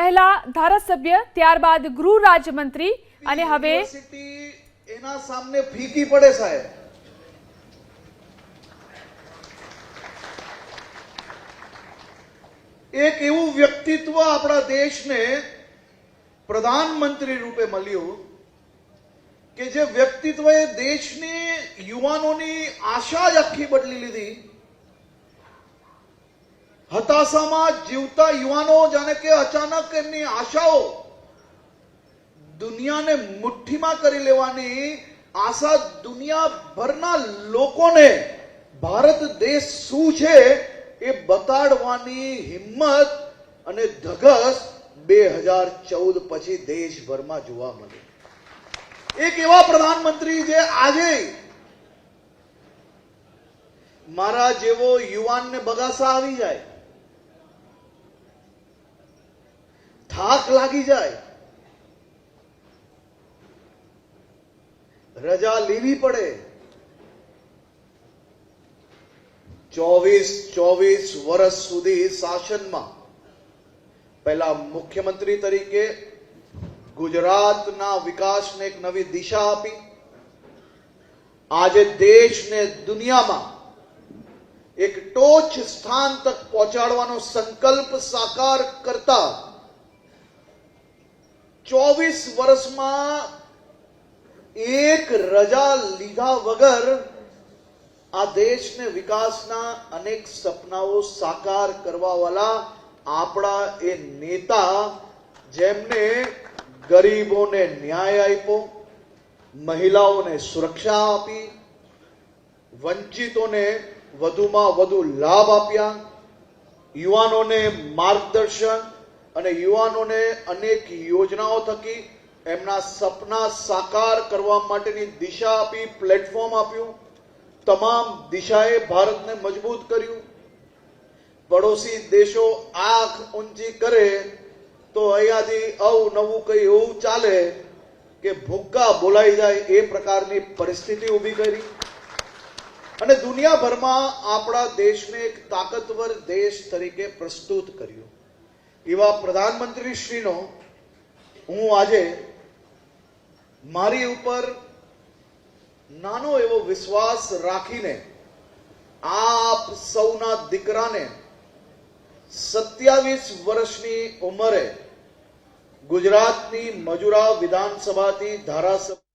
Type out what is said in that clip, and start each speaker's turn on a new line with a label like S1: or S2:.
S1: પહેલા ધારાસભ્ય ત્યારબાદ ગૃહ રાજ્યમંત્રી અને હવે
S2: એના સામે ફીકી પડે સાહેબ. એક એવું વ્યક્તિત્વ આપણા દેશને પ્રધાનમંત્રી રૂપે મળ્યું કે જે વ્યક્તિત્વએ દેશની યુવાનોની આશા જ આખી બદલી લીધી. હતાશામાં જીવતા યુવાનો જાણે કે અચાનક એમની આશાઓ દુનિયાને મુઠ્ઠીમાં કરી લેવાની આશા દુનિયાભરના લોકોને ભારત દેશ શું છે એ બતાડવાની હિંમત અને ધગસ બે હજાર ચૌદ પછી દેશભરમાં જોવા મળી. એક એવા પ્રધાનમંત્રી જે આજે મારા જેવો યુવાનને બગાસા આવી જાય. થાક લાગી જાય. રજા લેવી પડે. ચોવીસ ચોવીસ વર્ષ સુધી શાસનમાં. પહેલા મુખ્યમંત્રી તરીકે ગુજરાતના વિકાસને એક નવી દિશા આપી. આજે દેશને દુનિયામાં એક ટોચ સ્થાન તક પહોંચાડવાનો સંકલ્પ સાકાર કરતા ચોવીસ વર્ષમાં એક રજા લીધા વગર આ દેશને વિકાસના અનેક સપનાઓ સાકાર કરવાવાળા આપણા એ નેતા જેમને ગરીબોને ન્યાય આપ્યો, મહિલાઓને સુરક્ષા આપી, વંચિતોને વધુમાં વધુ લાભ આપ્યા, યુવાનોને માર્ગદર્શન અને યુવાનોને અનેક યોજનાઓ થકી એમના સપના સાકાર કરવા માટેની દિશા આપી પ્લેટફોર્મ આપ્યું. તમામ દિશાએ ભારતને મજબૂત કર્યું. પડોશી દેશો આંખ ઊંચી કરે તો અહીંયાથી અવનવું કઈ એવું ચાલે કે ભૂક્કા બોલાઈ જાય એ પ્રકારની પરિસ્થિતિ ઊભી કરી. અને દુનિયાભરમાં આપણા દેશને એક તાકતવર દેશ તરીકે પ્રસ્તુત કર્યું. એવા પ્રધાનમંત્રીશ્રીનો હું આજે મારી ઉપર નાનો એવો વિશ્વાસ રાખીને આપ સૌના દીકરાને સત્યાવીસ વર્ષની ઉંમરે ગુજરાતની મજુરા વિધાનસભાથી ધારાસભ્ય